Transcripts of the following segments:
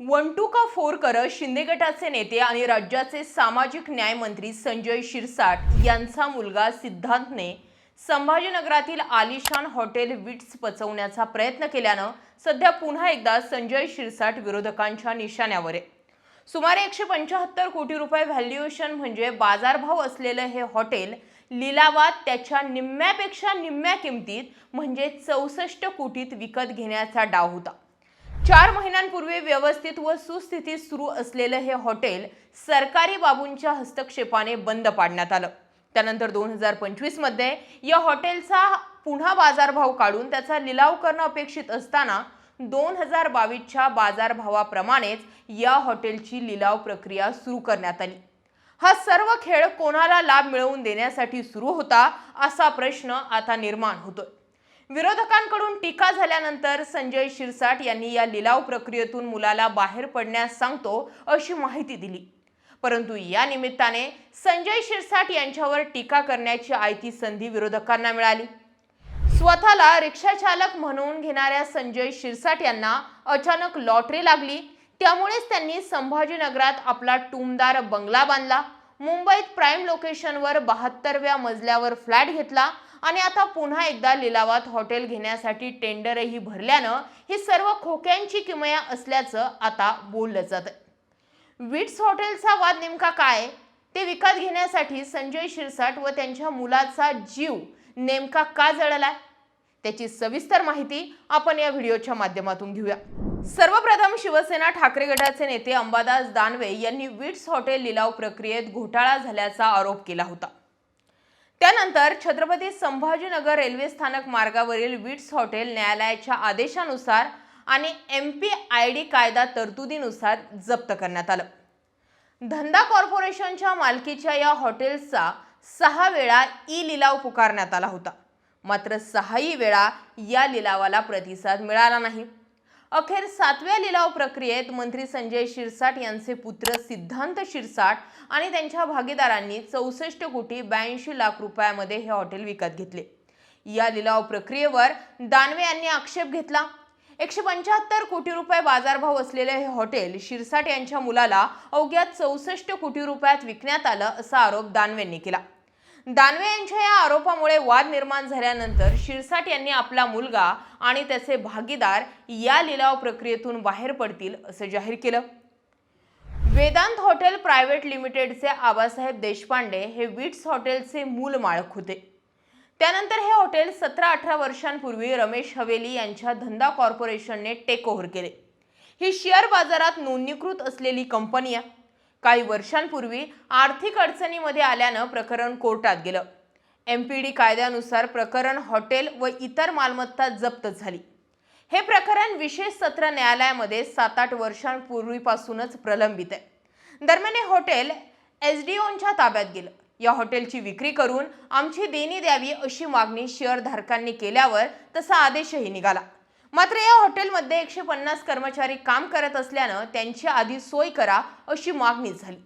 One का four करत शिंदे गटाचे नेते आणि राज्याचे सामाजिक न्याय मंत्री संजय शिरसाट यांचा मुलगा सिद्धांतने संभाजीनगरातील आलिशान हॉटेल विट्स पचवण्याचा प्रयत्न केल्यानं सध्या पुन्हा एकदा संजय शिरसाट विरोधकांच्या निशाण्यावर आहे. सुमारे एकशे पंचाहत्तर कोटी रुपये व्हॅल्युएशन म्हणजे बाजारभाव असलेलं हे हॉटेल लिलावात त्याच्या निम्म्यापेक्षा निम्म्या किमतीत म्हणजे चौसष्ट कोटीत विकत घेण्याचा डाव होता. चार महिन्यांपूर्वी व्यवस्थित व सुस्थितीत सुरू असलेलं हे हॉटेल सरकारी बाबूंच्या हस्तक्षेपाने बंद पाडण्यात आलं. त्यानंतर दोन हजार पंचवीसमध्ये या हॉटेलचा पुन्हा बाजारभाव काढून त्याचा लिलाव करणं अपेक्षित असताना दोन हजार बावीसच्या बाजारभावाप्रमाणेच या हॉटेलची लिलाव प्रक्रिया सुरू करण्यात आली. हा सर्व खेळ कोणाला लाभ मिळवून देण्यासाठी सुरू होता असा प्रश्न आता निर्माण होतोय. विरोधकांकडून टीका झाल्यानंतर संजय शिरसाट यांनी या लिलाव प्रक्रियेतून मुलाला बाहेर पडण्यास सांगतो अशी माहिती दिली. परंतु या निमित्ताने संजय शिरसाट यांच्यावर टीका करण्याची आयती संधी विरोधकांना मिळाली. स्वतःला रिक्षाचालक म्हणून घेणाऱ्या संजय शिरसाट यांना अचानक लॉटरी लागली. त्यामुळेच त्यांनी संभाजीनगरात आपला टुमदार बंगला बांधला. मुंबईत प्राईम लोकेशनवर बहात्तरव्या मजल्यावर फ्लॅट घेतला. आणि आता पुन्हा एकदा लिलावात हॉटेल घेण्यासाठी टेंडरही भरल्यानं ही सर्व खोक्यांची किमया असल्याचं आता बोललं जातं विट्स हॉटेलचा वाद नेमका काय? ते विकत घेण्यासाठी संजय शिरसाट व त्यांच्या मुलाचा जीव नेमका का जळलाय? त्याची सविस्तर माहिती आपण या व्हिडिओच्या माध्यमातून घेऊया. सर्वप्रथम शिवसेना ठाकरे गटाचे नेते अंबादास दानवे यांनी विट्स हॉटेल लिलाव प्रक्रियेत घोटाळा झाल्याचा आरोप केला होता. त्यानंतर छत्रपती संभाजीनगर रेल्वे स्थानक मार्गावरील विट्स हॉटेल न्यायालयाच्या आदेशानुसार आणि एम पी आय डी कायदा तरतुदीनुसार जप्त करण्यात आलं. धंदा कॉर्पोरेशनच्या मालकीच्या या हॉटेल्सचा सहा वेळा ई लिलाव पुकारण्यात आला होता. मात्र सहाही वेळा या लिलावाला प्रतिसाद मिळाला नाही. अखेर सातव्या लिलाव प्रक्रियेत मंत्री संजय शिरसाट यांचे पुत्र सिद्धांत शिरसाट आणि त्यांच्या भागीदारांनी चौसष्ट कोटी ब्याऐंशी लाख रुपयामध्ये हे हॉटेल विकत घेतले. या लिलाव प्रक्रियेवर दानवे यांनी आक्षेप घेतला. एकशे पंच्याहत्तर कोटी रुपये बाजारभाव असलेले हे हॉटेल शिरसाट यांच्या मुलाला अवघ्या चौसष्ट कोटी रुपयात विकण्यात आलं असा आरोप दानवेंनी केला. दानवे यांच्या या आरोपामुळे वाद निर्माण झाल्यानंतर शिरसाट यांनी आपला मुलगा आणि त्याचे भागीदार या लिलाव प्रक्रियेतून बाहेर पडतील असं जाहीर केलं. वेदांत हॉटेल प्रायव्हेट लिमिटेडचे आबासाहेब देशपांडे हे विट्स हॉटेलचे मूल मालक होते. त्यानंतर हे हॉटेल सतरा अठरा वर्षांपूर्वी रमेश हवेली यांच्या धंदा कॉर्पोरेशनने टेक ओव्हर केले. ही शेअर बाजारात नोंदणीकृत असलेली कंपनी आहे. काही वर्षांपूर्वी आर्थिक अडचणीमध्ये आल्यानं प्रकरण कोर्टात गेलं. एम पी डी कायद्यानुसार प्रकरण हॉटेल व इतर मालमत्ता जप्त झाली. हे प्रकरण विशेष सत्र न्यायालयामध्ये सात आठ वर्षांपूर्वीपासूनच प्रलंबित आहे. दरम्यान हे हॉटेल एस डी ओनच्या ताब्यात गेलं. या हॉटेलची विक्री करून आमची देणी द्यावी अशी मागणी शेअरधारकांनी केल्यावर तसा आदेशही निघाला. मात्र या हॉटेलमध्ये एकशे पन्नास कर्मचारी काम करत असल्यानं त्यांची आधी सोय करा अशी मागणी झाली.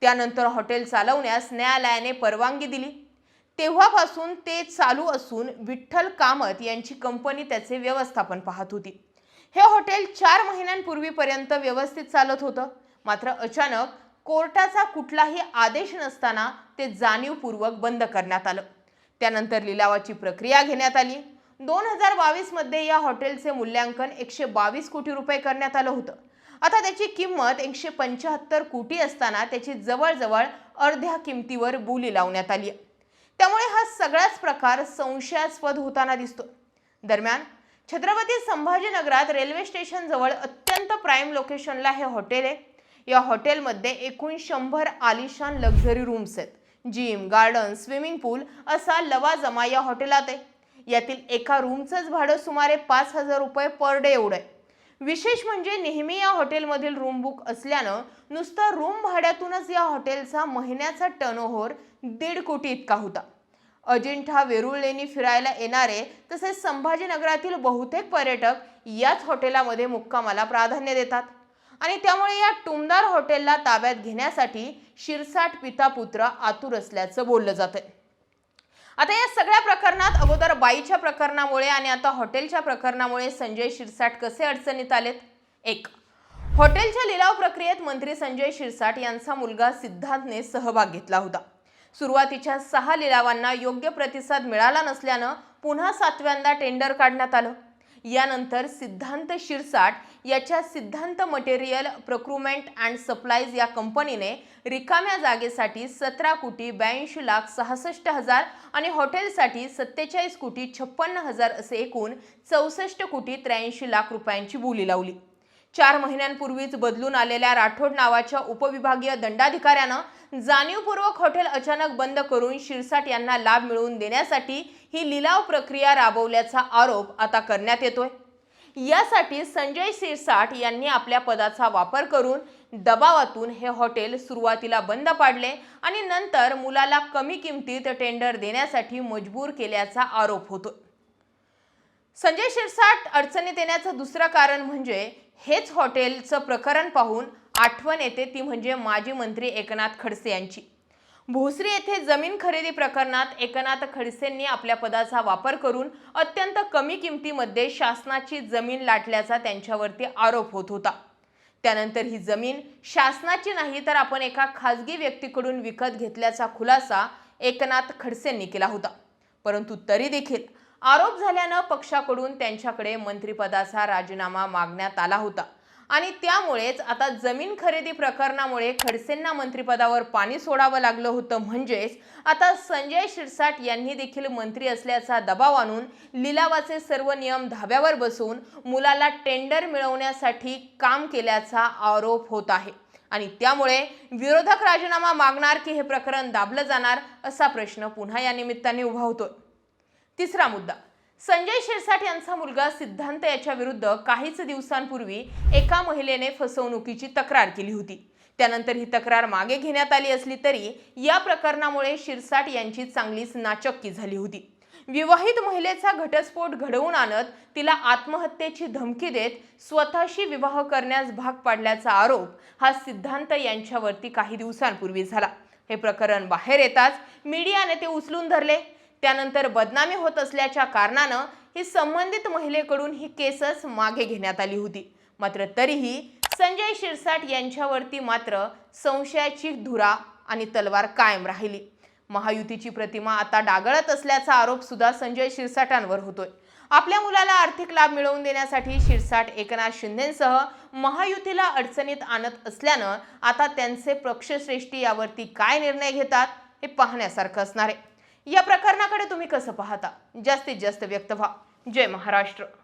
त्यानंतर हॉटेल चालवण्यास न्यायालयाने परवानगी दिली. तेव्हापासून ते चालू असून विठ्ठल कामत यांची कंपनी त्याचे व्यवस्थापन पाहत होती. हे हॉटेल चार महिन्यांपूर्वीपर्यंत व्यवस्थित चालत होतं. मात्र अचानक कोर्टाचा कुठलाही आदेश नसताना ते जाणीवपूर्वक बंद करण्यात आलं. त्यानंतर लिलावाची प्रक्रिया घेण्यात आली. दोन हजार बावीसमध्ये या हॉटेलचे मूल्यांकन एकशे बावीस कोटी रुपये करण्यात आलं होतं. आता त्याची किंमत एकशे पंच्याहत्तर कोटी असताना त्याची जवळजवळ अर्ध्या किमतीवर बोली लावण्यात आली आहे. त्यामुळे हा सगळाच प्रकार संशयास्पद होताना दिसतो दरम्यान छत्रपती संभाजीनगरात रेल्वे स्टेशनजवळ अत्यंत प्राईम लोकेशनला हे हॉटेल आहे. या हॉटेलमध्ये एकूण शंभर आलिशान लक्झरी रूम्स आहेत. जिम गार्डन स्विमिंग पूल असा लवाजमा या हॉटेलात आहे. यातील एका रूमचंच भाडं सुमारे पाच हजार रुपये पर डे एवढं आहे. विशेष म्हणजे नेहमी या हॉटेलमधील रूम बुक असल्यानं नुसतं रूम भाड्यातूनच या हॉटेलचा महिन्याचा टर्नओव्हर दीड कोटी इतका होता. अजिंठा वेरूळ लेणी फिरायला येणारे तसेच संभाजीनगरातील बहुतेक पर्यटक याच हॉटेलामध्ये मुक्कामाला प्राधान्य देतात. आणि त्यामुळे या टुमदार हॉटेलला ताब्यात घेण्यासाठी शिरसाट पिता पुत्र आतुर असल्याचं बोललं जातं आता या सगळ्या प्रकरणात अगोदर बाईच्या प्रकरणामुळे आणि आता हॉटेलच्या प्रकरणामुळे संजय शिरसाट कसे अडचणीत आलेत? एक. हॉटेलच्या लिलाव प्रक्रियेत मंत्री संजय शिरसाट यांचा मुलगा सिद्धार्थने सहभाग घेतला होता. सुरुवातीच्या सहा लिलावांना योग्य प्रतिसाद मिळाला नसल्यानं पुन्हा सातव्यांदा टेंडर काढण्यात आलं. यानंतर सिद्धांत शिरसाट याच्या सिद्धांत मटेरियल प्रोक्रुमेंट अँड सप्लाईज या कंपनीने रिकाम्या जागेसाठी सतरा कोटी ब्याऐंशी लाख सहासष्ट हजार आणि हॉटेलसाठी सत्तेचाळीस कोटी छप्पन्न हजार असे एकूण चौसष्ट कोटी त्र्याऐंशी लाख रुपयांची बोली लावली. चार महिन्यांपूर्वीच बदलून आलेल्या राठोड नावाच्या उपविभागीय दंडाधिकाऱ्यानं जाणीवपूर्वक हॉटेल अचानक बंद करून शिरसाट यांना लाभ मिळवून देण्यासाठी ही लिलाव प्रक्रिया राबवल्याचा आरोप आता करण्यात येतोय. यासाठी संजय शिरसाट यांनी आपल्या पदाचा वापर करून दबावातून हे हॉटेल सुरुवातीला बंद पाडले आणि नंतर मुलाला कमी किमतीत टेंडर देण्यासाठी मजबूर केल्याचा आरोप होतो संजय शिरसाट अडचणीत येण्याचं दुसरं कारण म्हणजे हेच हॉटेलचं प्रकरण पाहून आठवण येते ती म्हणजे माजी मंत्री एकनाथ खडसे यांची. भोसरी येथे जमीन खरेदी प्रकरणात एकनाथ खडसेंनी आपल्या पदाचा वापर करून अत्यंत कमी किमतीमध्ये शासनाची जमीन लाटल्याचा त्यांच्यावरती आरोप होत होता. त्यानंतर ही जमीन शासनाची नाही तर आपण एका खाजगी व्यक्तीकडून विकत घेतल्याचा खुलासा एकनाथ खडसेंनी केला होता. परंतु तरी देखील आरोप झाल्यानं पक्षाकडून त्यांच्याकडे मंत्रिपदाचा राजीनामा मागण्यात आला होता. आणि त्यामुळेच आता जमीन खरेदी प्रकरणामुळे खडसेंना मंत्रिपदावर पाणी सोडावं लागलं होतं. म्हणजेच आता संजय शिरसाट यांनी देखील मंत्री असल्याचा दबाव आणून लिलावाचे सर्व नियम धाब्यावर बसवून मुलाला टेंडर मिळवण्यासाठी काम केल्याचा आरोप होत आहे. आणि त्यामुळे विरोधक राजीनामा मागणार की हे प्रकरण दाबलं जाणार असा प्रश्न पुन्हा या निमित्ताने उभा होतोय. तिसरा मुद्दा. संजय शिरसाट यांचा मुलगा सिद्धांत याच्या विरुद्ध काहीच दिवसांपूर्वी एका महिलेने फसवणुकीची तक्रार केली होती. त्यानंतर ही तक्रार मागे घेण्यात आली असली तरी या प्रकरणामुळे शिरसाट यांची चांगलीच नाचक्की झाली होती. विवाहित महिलेचा घटस्फोट घडवून आणत तिला आत्महत्येची धमकी देत स्वतःशी विवाह करण्यास भाग पाडल्याचा आरोप हा सिद्धांत यांच्यावरती काही दिवसांपूर्वी झाला. हे प्रकरण बाहेर येताच मीडियाने ते उचलून धरले. त्यानंतर बदनामी होत असल्याच्या कारणानं ही संबंधित महिलेकडून ही केसच मागे घेण्यात आली होती. मात्र तरीही संजय शिरसाट यांच्यावरती मात्र संशयाची धुरा आणि तलवार कायम राहिली. महायुतीची प्रतिमा आता डागळत असल्याचा आरोप सुद्धा संजय शिरसाटांवर होतोय. आपल्या मुलाला आर्थिक लाभ मिळवून देण्यासाठी शिरसाट एकनाथ शिंदेसह महायुतीला अडचणीत आणत असल्यानं आता त्यांचे पक्षश्रेष्ठी यावरती काय निर्णय घेतात हे पाहण्यासारखं असणार आहे. या प्रकरणाकडे तुम्ही कसं पाहता? जास्तीत जास्त व्यक्त व्हा. जय महाराष्ट्र.